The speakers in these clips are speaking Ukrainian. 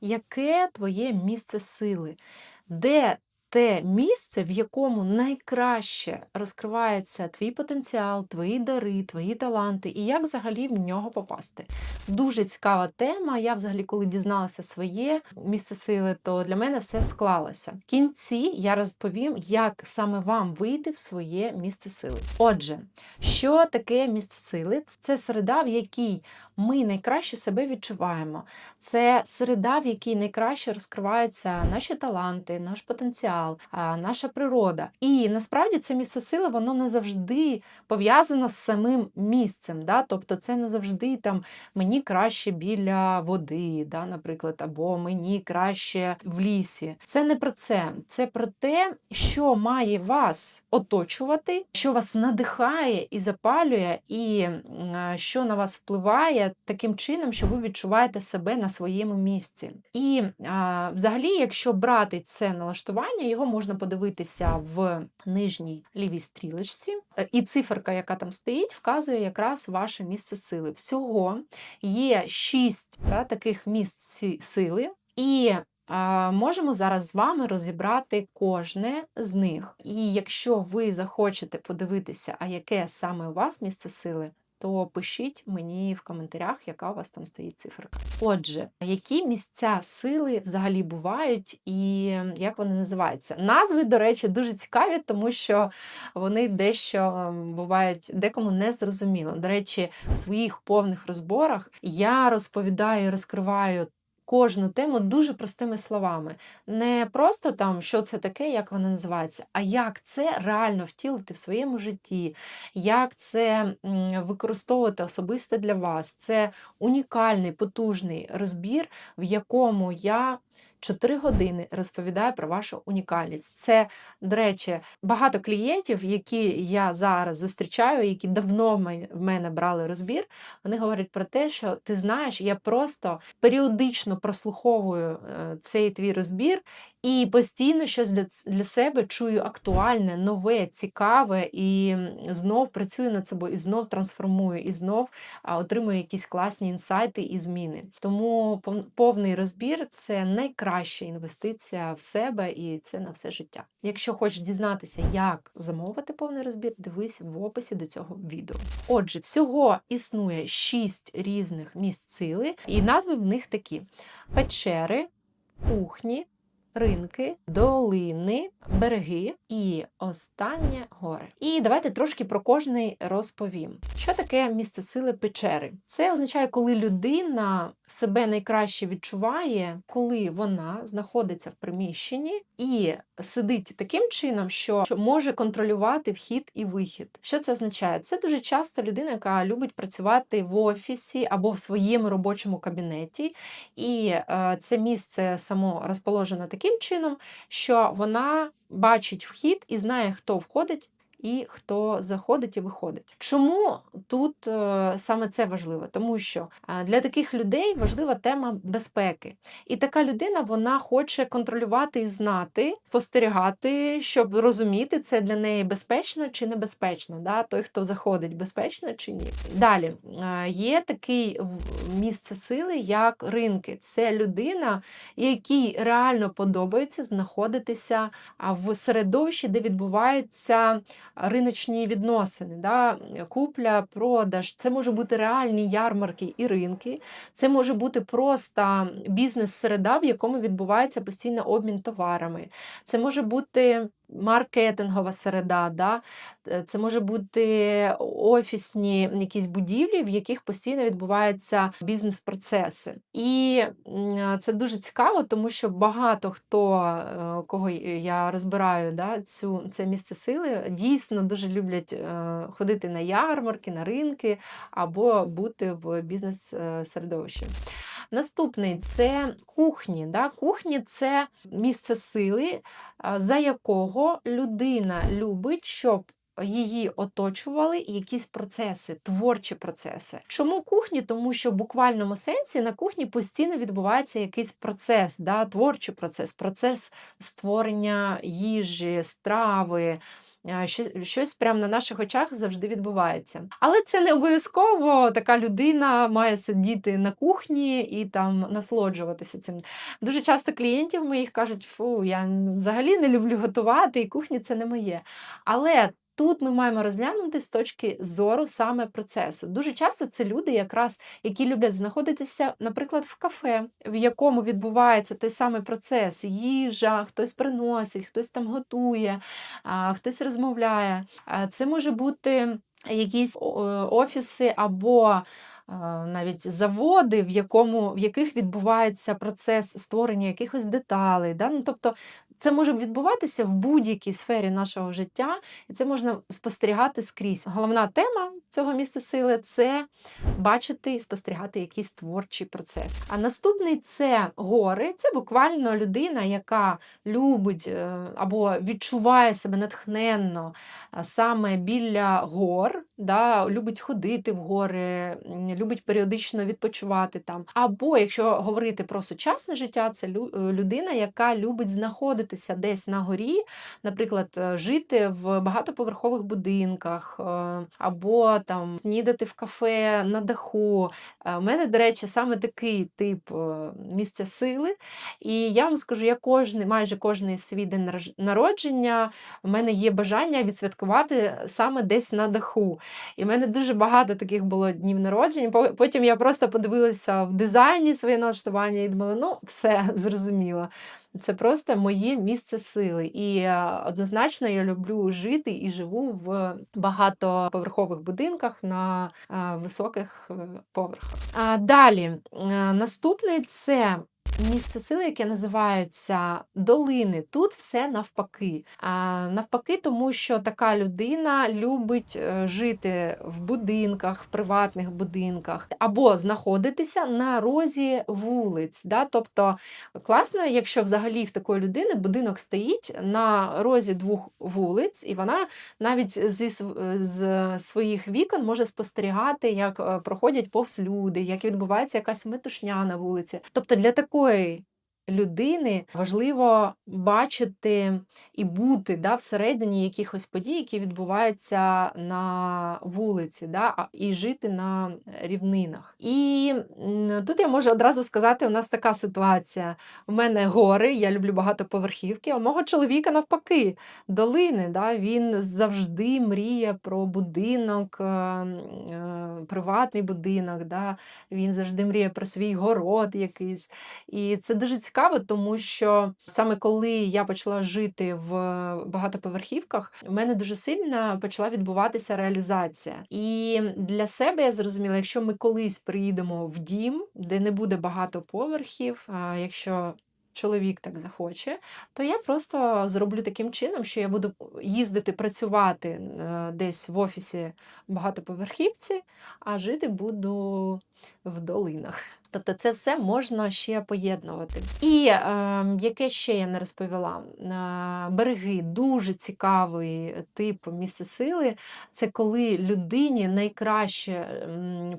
Яке твоє місце сили? Де те місце, в якому найкраще розкривається твій потенціал, твої дари, твої таланти, і як взагалі в нього попасти? Дуже цікава тема. Я взагалі, коли дізналася своє місце сили, то для мене все склалося. В кінці я розповім, як саме вам вийти в своє місце сили. Отже, що таке місце сили? Це середа, в якій ми найкраще себе відчуваємо. Це середа, в якій найкраще розкриваються наші таланти, наш потенціал, наша природа. І насправді це місце сили, воно не завжди пов'язано з самим місцем. Да? Тобто це не завжди там мені краще біля води, да, наприклад, або мені краще в лісі. Це не про це. Це про те, що має вас оточувати, що вас надихає і запалює, і що на вас впливає таким чином, що ви відчуваєте себе на своєму місці. І а, взагалі, якщо брати це налаштування, його можна подивитися в нижній лівій стрілочці. Е, І циферка, яка там стоїть, вказує якраз ваше місце сили. Всього є шість да, таких місць сили. І можемо зараз з вами розібрати кожне з них. І якщо ви захочете подивитися, а яке саме у вас місце сили, то пишіть мені в коментарях, яка у вас там стоїть циферка. Отже, які місця сили взагалі бувають і як вони називаються? Назви, до речі, дуже цікаві, тому що вони дещо бувають декому не зрозуміло. До речі, в своїх повних розборах я розповідаю розкриваю. Кожну тему дуже простими словами. Не просто там, що це таке, як воно називається, а як це реально втілити в своєму житті, як це використовувати особисто для вас. Це унікальний, потужний розбір, в якому я 4 години розповідаю про вашу унікальність. Це, до речі, багато клієнтів, які я зараз зустрічаю, які давно в мене брали розбір, вони говорять про те, що ти знаєш, я просто періодично прослуховую е, цей твій розбір і постійно щось для, для себе чую актуальне, нове, цікаве, і знов працюю над собою, і знов трансформую, і знов отримую якісь класні інсайти і зміни. Тому повний розбір це найкраща інвестиція в себе, і це на все життя. Якщо хочеш дізнатися, як замовити повний розбір, дивись в описі до цього відео. Отже, всього існує шість різних місць сили, і назви в них такі: печери, кухні, ринки, долини, береги і останнє гори. І давайте трошки про кожний розповім. Що таке місце сили печери? Це означає, коли людина себе найкраще відчуває, коли вона знаходиться в приміщенні і сидить таким чином, що може контролювати вхід і вихід. Що це означає? Це дуже часто людина, яка любить працювати в офісі або в своєму робочому кабінеті, і е, це місце само розположено таким чином, що вона бачить вхід і знає, хто входить. І хто заходить і виходить. Чому тут е, саме це важливо? Тому що е, для таких людей важлива тема безпеки. І така людина вона хоче контролювати і знати, спостерігати, щоб розуміти, це для неї безпечно чи небезпечно. Да? Той, хто заходить, безпечно чи ні. Далі е, є такий в- місце сили, як ринки. Це людина, якій реально подобається знаходитися в середовищі, де відбуваються риночні відносини, да? купля, продаж. Це може бути реальні ярмарки і ринки. Це може бути просто бізнес-середа, в якому відбувається постійно обмін товарами. Це може бути маркетингова середа, да? Е, це може бути офісні якісь будівлі, в яких постійно відбуваються бізнес-процеси. І це дуже цікаво, тому що багато хто, е, кого я розбираю, да, цю, це місце сили, дійсно дуже люблять е, ходити на ярмарки, на ринки або бути в бізнес-середовищі. Наступний це кухні. Да? Кухні це місце сили, за якого людина любить, щоб її оточували якісь процеси, творчі процеси. Чому кухні? Тому що в буквальному сенсі на кухні постійно відбувається якийсь процес, да, творчий процес, процес створення їжі, страви. щось- прямо на наших очах завжди відбувається. Але це не обов'язково така людина має сидіти на кухні і там насолоджуватися цим. Дуже часто клієнтів моїх кажуть, фу, я взагалі не люблю готувати, і кухня це не моє. Але тут ми маємо розглянути з точки зору саме процесу. Дуже часто це люди, якраз які люблять знаходитися, наприклад, в кафе, в якому відбувається той самий процес: їжа, хтось приносить, хтось там готує, хтось розмовляє. Це може бути якісь офіси або навіть заводи, в, якому, в яких відбувається процес створення якихось деталей. Да? Ну, тобто це може відбуватися в будь-якій сфері нашого життя, і це можна спостерігати скрізь. Головна тема цього місця сили це бачити і спостерігати якийсь творчий процес. А наступний це гори. Це буквально людина, яка любить е, або відчуває себе натхненно саме біля гор, да, любить ходити в гори, любить періодично відпочивати там. Або якщо говорити про сучасне життя, це е, людина, яка любить знаходитися десь на горі, наприклад, е, жити в багатоповерхових будинках, е, або там снідати в кафе на даху. Е, У мене, до речі, саме такий тип е, місця сили. І я вам скажу, я кожний, майже кожний свій день народження у мене є бажання відсвяткувати саме десь на даху. І в мене дуже багато таких було днів народження. Потім я просто подивилася в дизайні своє налаштування і думала, ну, все зрозуміло. Це просто моє місце сили. І е, однозначно я люблю жити і живу в багатоповерхових будинках на е, високих е, поверхах. А далі, наступне це. Місце сили, яке називається долини. Тут все навпаки. А, навпаки, тому що така людина любить е, жити в будинках, в приватних будинках, або знаходитися на розі вулиць. Да? Тобто класно, якщо взагалі в такої людини будинок стоїть на розі двох вулиць, і вона навіть зі з своїх вікон може спостерігати, як е, проходять повз люди, як відбувається якась метушня на вулиці. Тобто для такої boy людини важливо бачити і бути да, всередині якихось подій, які відбуваються на вулиці, да, і жити на рівнинах. І тут я можу одразу сказати, у нас така ситуація. У мене гори, я люблю багатоповерхівки, а у мого чоловіка навпаки, долини. Да, він завжди мріє про будинок, е, е, приватний будинок. Да, він завжди мріє про свій город якийсь. І це дуже цікаво, тому що саме коли я почала жити в багатоповерхівках, у мене дуже сильно почала відбуватися реалізація. І для себе я зрозуміла, якщо ми колись приїдемо в дім, де не буде багато поверхів, а якщо чоловік так захоче, то я просто зроблю таким чином, що я буду їздити працювати е, десь в офісі багатоповерхівці, а жити буду в долинах. Тобто це все можна ще поєднувати. І е, яке ще я не розповіла? Е, береги дуже цікавий тип місця сили. Це коли людині найкраще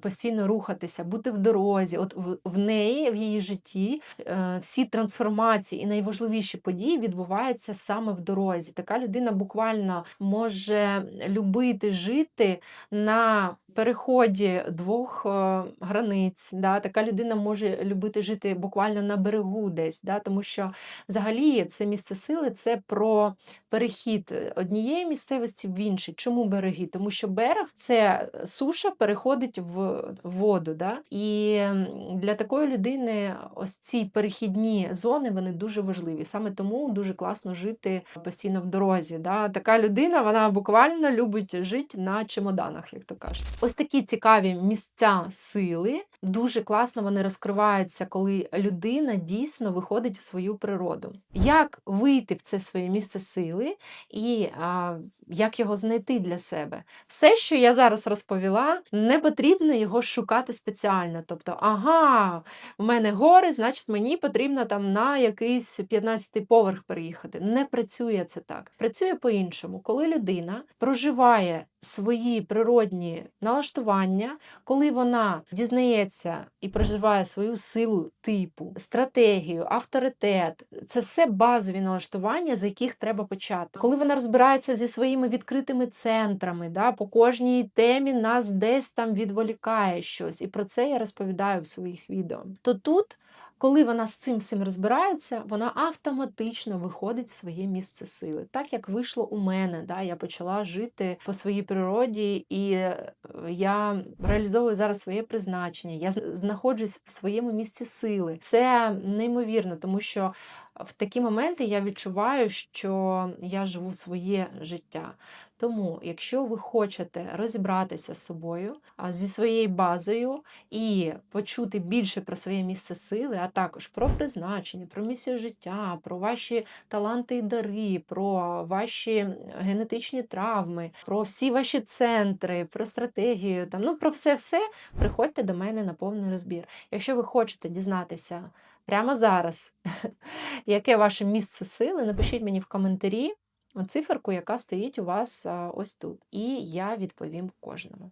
постійно рухатися, бути в дорозі. От в, в неї, в її житті, е, всі трансформації і найважливіші події відбуваються саме в дорозі. Така людина буквально може любити жити на переході двох е, границь. Да? Така людина може любити жити буквально на берегу десь, да? тому що взагалі це місце сили це про перехід однієї місцевості в інший. Чому береги? Тому що берег це суша переходить в воду. Да? І для такої людини ось ці перехідні зони вони дуже важливі. Саме тому дуже класно жити постійно в дорозі. Да? Така людина вона буквально любить жити на чемоданах, як то кажуть. Ось такі цікаві місця сили. Дуже класно вони розкриваються, коли людина дійсно виходить в свою природу. Як вийти в це своє місце сили і а, як його знайти для себе? Все, що я зараз розповіла, не потрібно його шукати спеціально. Тобто, ага, в мене гори, значить, мені потрібно там на якийсь 15-й поверх переїхати. Не працює це так. Працює по-іншому, коли людина проживає свої природні налаштування, коли вона дізнається і проживає свою силу типу, стратегію, авторитет, це все базові налаштування, з яких треба почати. Коли вона розбирається зі своїми відкритими центрами, да, по кожній темі нас десь там відволікає щось, і про це я розповідаю в своїх відео. То тут коли вона з цим всім розбирається, вона автоматично виходить в своє місце сили. Так як вийшло у мене, да, я почала жити по своїй природі, і е, я реалізовую зараз своє призначення. Я знаходжусь в своєму місці сили. Це неймовірно, тому що в такі моменти я відчуваю, що я живу своє життя. Тому, якщо ви хочете розібратися з собою, зі своєю базою і почути більше про своє місце сили, а також про призначення, про місію життя, про ваші таланти і дари, про ваші генетичні травми, про всі ваші центри, про стратегію, там, ну, про все-все, приходьте до мене на повний розбір. Якщо ви хочете дізнатися прямо зараз, яке ваше місце сили, напишіть мені в коментарі циферку, яка стоїть у вас ось тут. І я відповім кожному.